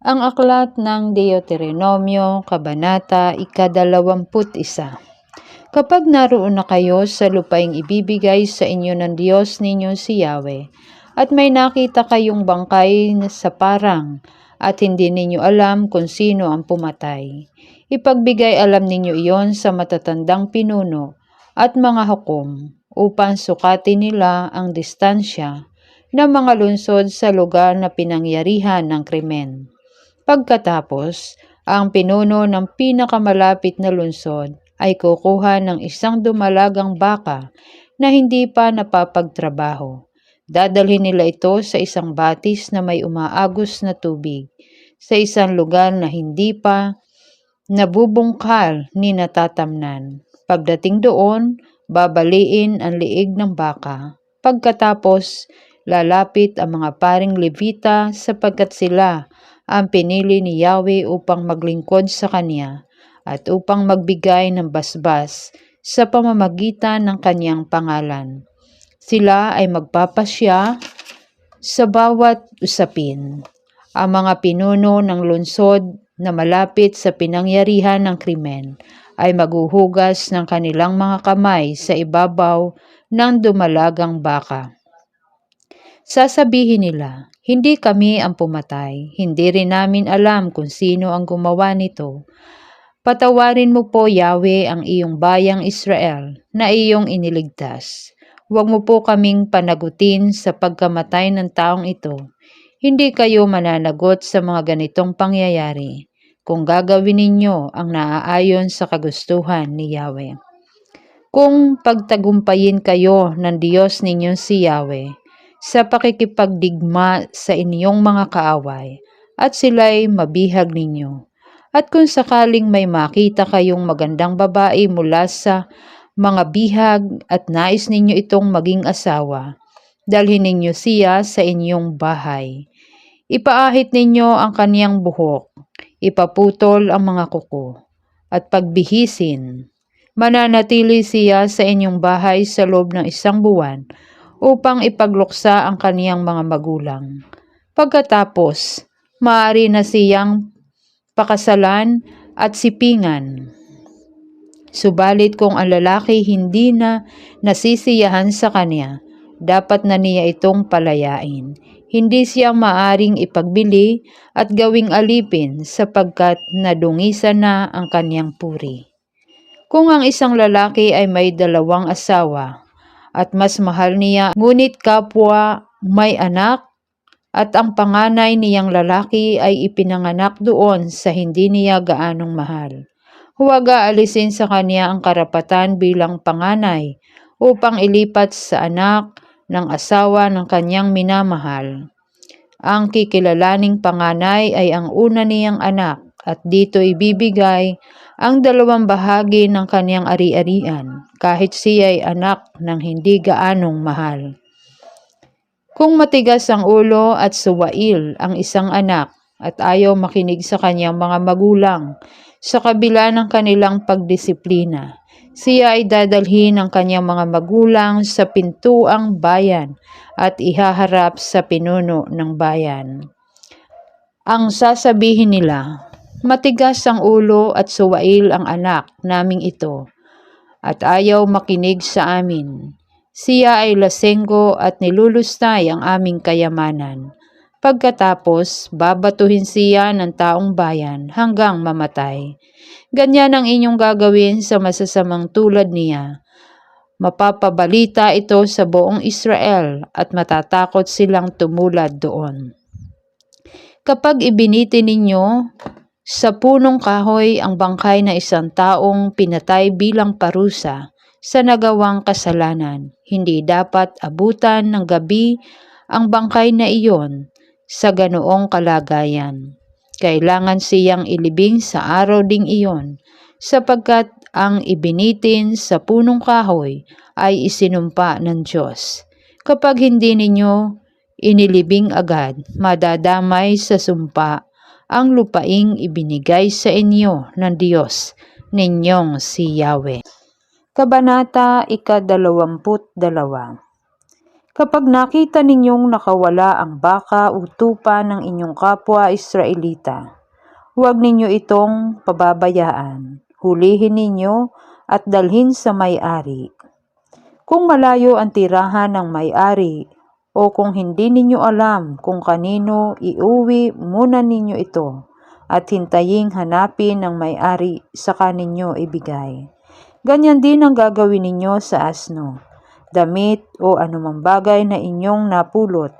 Ang aklat ng Deuteronomio, Kabanata, ikadalawamput isa. Kapag naroon na kayo sa lupaing ibibigay sa inyo ng Diyos ninyo si Yahweh, at may nakita kayong bangkay sa parang, at hindi ninyo alam kung sino ang pumatay, ipagbigay alam ninyo iyon sa matatandang pinuno at mga hukom, upang sukatin nila ang distansya ng mga lungsod sa lugar na pinangyarihan ng krimen. Pagkatapos, ang pinuno ng pinakamalapit na lungsod ay kukuha ng isang dumalagang baka na hindi pa napapagtrabaho. Dadalhin nila ito sa isang batis na may umaagos na tubig, sa isang lugar na hindi pa nabubungkal ni natatamnan. Pagdating doon, babaliin ang liig ng baka. Pagkatapos, lalapit ang mga paring levita sapagkat sila ang pinili ni Yahweh upang maglingkod sa Kanya at upang magbigay ng basbas sa pamamagitan ng Kanyang pangalan. Sila ay magpapasya sa bawat usapin. Ang mga pinuno ng lungsod na malapit sa pinangyarihan ng krimen ay maghuhugas ng kanilang mga kamay sa ibabaw ng dumalagang baka. Sasabihin nila, hindi kami ang pumatay, hindi rin namin alam kung sino ang gumawa nito. Patawarin mo po, Yahweh, ang iyong bayang Israel na iyong iniligtas. Huwag mo po kaming panagutin sa pagkamatay ng taong ito. Hindi kayo mananagot sa mga ganitong pangyayari kung gagawin ninyo ang naaayon sa kagustuhan ni Yahweh. Kung pagtagumpayin kayo ng Diyos ninyo si Yahweh, sa pakikipagdigma sa inyong mga kaaway at sila'y mabihag ninyo. At kung sakaling may makita kayong magandang babae mula sa mga bihag at nais ninyo itong maging asawa, dalhin ninyo siya sa inyong bahay. Ipaahit ninyo ang kaniyang buhok, ipaputol ang mga kuko, at pagbihisin. Mananatili siya sa inyong bahay sa loob ng isang buwan upang ipagluksa ang kaniyang mga magulang. Pagkatapos, maaari na siyang pakasalan at sipingan. Subalit kung ang lalaki hindi na nasisiyahan sa kanya, dapat na niya itong palayain. Hindi siya maaring ipagbili at gawing alipin sapagkat nadungisan na ang kanyang puri. Kung ang isang lalaki ay may dalawang asawa, at mas mahal niya, ngunit kapwa may anak at ang panganay niyang lalaki ay ipinanganak doon sa hindi niya gaanong mahal. Huwag aalisin sa kanya ang karapatan bilang panganay upang ilipat sa anak ng asawa ng kanyang minamahal. Ang kikilalaning panganay ay ang una niyang anak at dito ibibigay ang dalawang bahagi ng kaniyang ari-arian kahit siya ay anak ng hindi gaanong mahal. Kung matigas ang ulo at suwail ang isang anak at ayaw makinig sa kanyang mga magulang sa kabila ng kanilang pagdisiplina, siya ay dadalhin ng kanyang mga magulang sa pintuang bayan at ihaharap sa pinuno ng bayan. Ang sasabihin nila, Matigas ang ulo at suwail ang anak naming ito, at ayaw makinig sa amin. Siya ay lasenggo at nilulustay ang aming kayamanan. Pagkatapos, babatuhin siya ng taong bayan hanggang mamatay. Ganyan ang inyong gagawin sa masasamang tulad niya. Mapapabalita ito sa buong Israel at matatakot silang tumulad doon. Kapag ibiniti ninyo sa punong kahoy ang bangkay na isang taong pinatay bilang parusa sa nagawang kasalanan. Hindi dapat abutan ng gabi ang bangkay na iyon sa ganoong kalagayan. Kailangan siyang ilibing sa araw ding iyon sapagkat ang ibinitin sa punong kahoy ay isinumpa ng Diyos. Kapag hindi ninyo inilibing agad, madadamay sa sumpa ang lupaing ibinigay sa inyo ng Diyos ninyong si Yahweh. Kabanata ikadalawamput dalawa Kapag nakita ninyong nakawala ang baka o tupa ng inyong kapwa Israelita, huwag ninyo itong pababayaan. Hulihin ninyo at dalhin sa may-ari. Kung malayo ang tirahan ng may-ari o kung hindi ninyo alam kung kanino iuwi muna ninyo ito at hintaying hanapin ng may-ari sa kaninyo ibigay. Ganyan din ang gagawin ninyo sa asno damit o anumang bagay na inyong napulot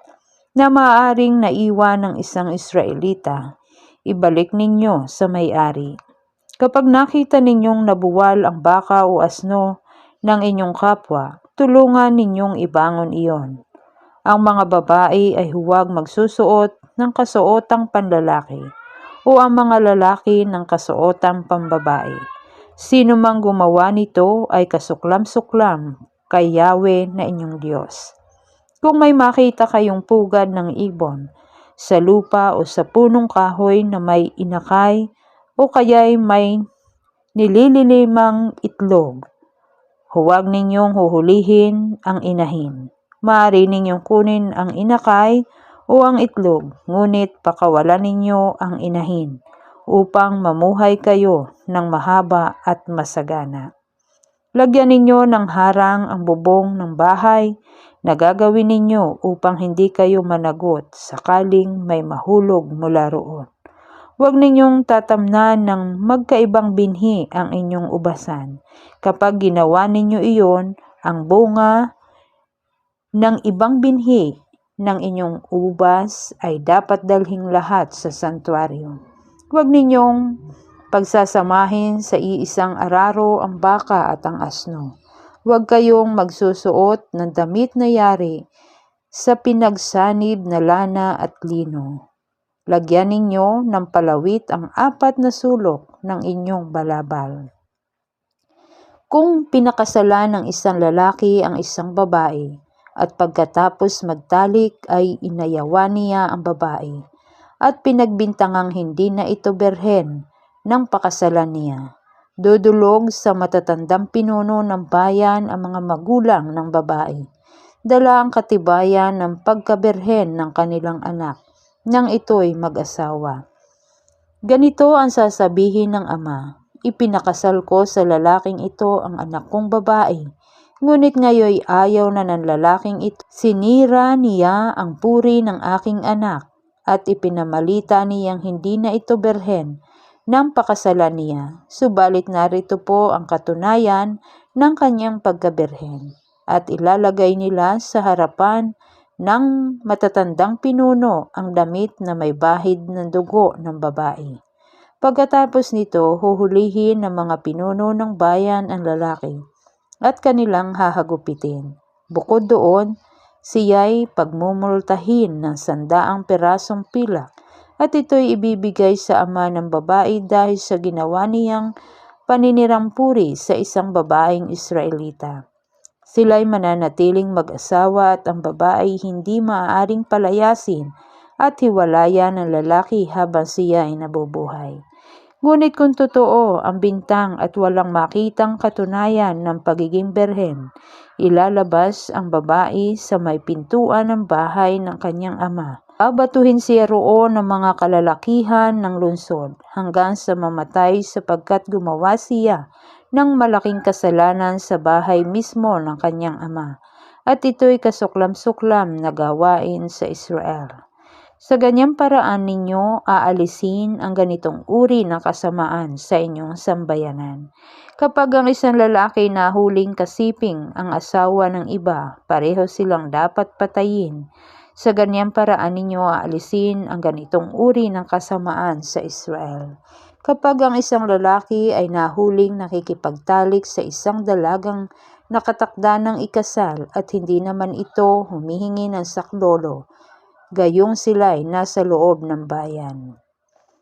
na maaaring naiwan ng isang Israelita, ibalik ninyo sa may-ari. Kapag nakita ninyong nabuwal ang baka o asno ng inyong kapwa, tulungan ninyong ibangon iyon. Ang mga babae ay huwag magsusuot ng kasuotang panlalaki o ang mga lalaki ng kasuotang pambabae. Sino mang gumawa nito ay kasuklam-suklam kay Yahweh na inyong Diyos. Kung may makita kayong pugad ng ibon sa lupa o sa punong kahoy na may inakay o kaya'y may nilililimang itlog, huwag ninyong huhulihin ang inahin. Maaari ninyong kunin ang inakay o ang itlog, ngunit pakawalan ninyo ang inahin upang mamuhay kayo ng mahaba at masagana. Lagyan ninyo ng harang ang bubong ng bahay na gagawin ninyo upang hindi kayo managot sakaling may mahulog mula roon. Huwag ninyong tatamnan ng magkaibang binhi ang inyong ubasan. Kapag ginawa ninyo iyon, ang bunga ng ibang binhi ng inyong ubas ay dapat dalhing lahat sa santuario. Huwag ninyong pagsasamahin sa iisang araro ang baka at ang asno. Huwag kayong magsusuot ng damit na yari sa pinagsanib na lana at lino. Lagyan ninyo ng palawit ang apat na sulok ng inyong balabal. Kung pinakasalan ng isang lalaki ang isang babae, at pagkatapos magtalik ay inayawan niya ang babae, at pinagbintangang hindi na ito berhen, ng pakasalan niya. Dudulog sa matatandang pinuno ng bayan ang mga magulang ng babae. Dala ang katibayan ng pagkaberhen ng kanilang anak nang ito'y mag-asawa. Ganito ang sasabihin ng ama, ipinakasal ko sa lalaking ito ang anak kong babae. Ngunit ngayoy ayaw na ng lalaking ito. Sinira niya ang puri ng aking anak at ipinamalita niyang hindi na ito berhen ng pakasalan niya. Subalit narito po ang katunayan ng kanyang pagkaberhen at ilalagay nila sa harapan ng matatandang pinuno ang damit na may bahid ng dugo ng babae. Pagkatapos nito, huhulihin ng mga pinuno ng bayan ang lalaki at kanilang hahagupitin. Bukod doon, siya'y pagmumultahin ng sandaang perasong pilak at ito'y ibibigay sa ama ng babae dahil sa ginawa niyang paninirampuri sa isang babaeng Israelita. Sila'y mananatiling mag-asawa at ang babae hindi maaaring palayasin at hiwalayan ng lalaki habang siya ay nabubuhay. Ngunit kung totoo ang bintang at walang makitang katunayan ng pagiging berhen, ilalabas ang babae sa may pintuan ng bahay ng kanyang ama Babatuhin siya roon ng mga kalalakihan ng lungsod hanggang sa mamatay sapagkat gumawa siya ng malaking kasalanan sa bahay mismo ng kanyang ama. At ito'y kasuklam-suklam na gawain sa Israel. Sa ganyang paraan ninyo aalisin ang ganitong uri ng kasamaan sa inyong sambayanan. Kapag ang isang lalaki na huling kasiping ang asawa ng iba, pareho silang dapat patayin sa ganyang paraan ninyo aalisin ang ganitong uri ng kasamaan sa Israel. Kapag ang isang lalaki ay nahuling nakikipagtalik sa isang dalagang nakatakda ng ikasal at hindi naman ito humihingi ng saklolo, gayong sila ay nasa loob ng bayan.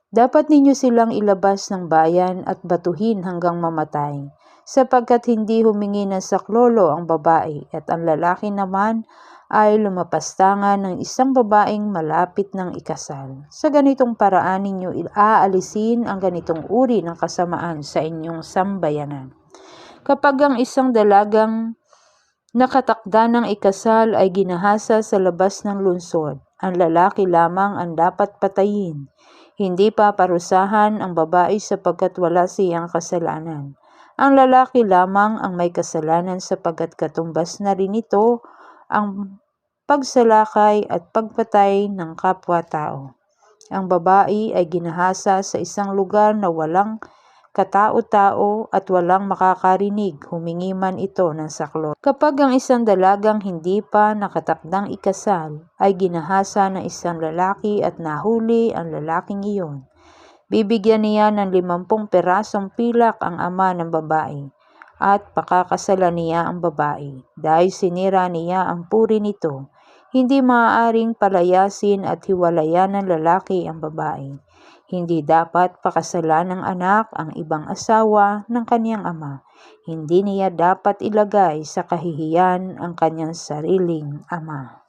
Dapat ninyo silang ilabas ng bayan at batuhin hanggang mamatay, sapagkat hindi humingi ng saklolo ang babae at ang lalaki naman ay lumapastangan ng isang babaeng malapit ng ikasal. Sa ganitong paraan ninyo aalisin ang ganitong uri ng kasamaan sa inyong sambayanan. Kapag ang isang dalagang Nakatakda ng ikasal ay ginahasa sa labas ng lungsod. Ang lalaki lamang ang dapat patayin. Hindi pa parusahan ang babae sapagkat wala siyang kasalanan. Ang lalaki lamang ang may kasalanan sapagkat katumbas na rin ito ang pagsalakay at pagpatay ng kapwa-tao. Ang babae ay ginahasa sa isang lugar na walang katao-tao at walang makakarinig, humingi man ito ng saklolo. Kapag ang isang dalagang hindi pa nakatakdang ikasal ay ginahasa ng isang lalaki at nahuli ang lalaking iyon, bibigyan niya ng limampung perasong pilak ang ama ng babae at pakakasalan niya ang babae dahil sinira niya ang puri nito hindi maaaring palayasin at hiwalayan ng lalaki ang babae. Hindi dapat pakasalan ng anak ang ibang asawa ng kanyang ama. Hindi niya dapat ilagay sa kahihiyan ang kanyang sariling ama.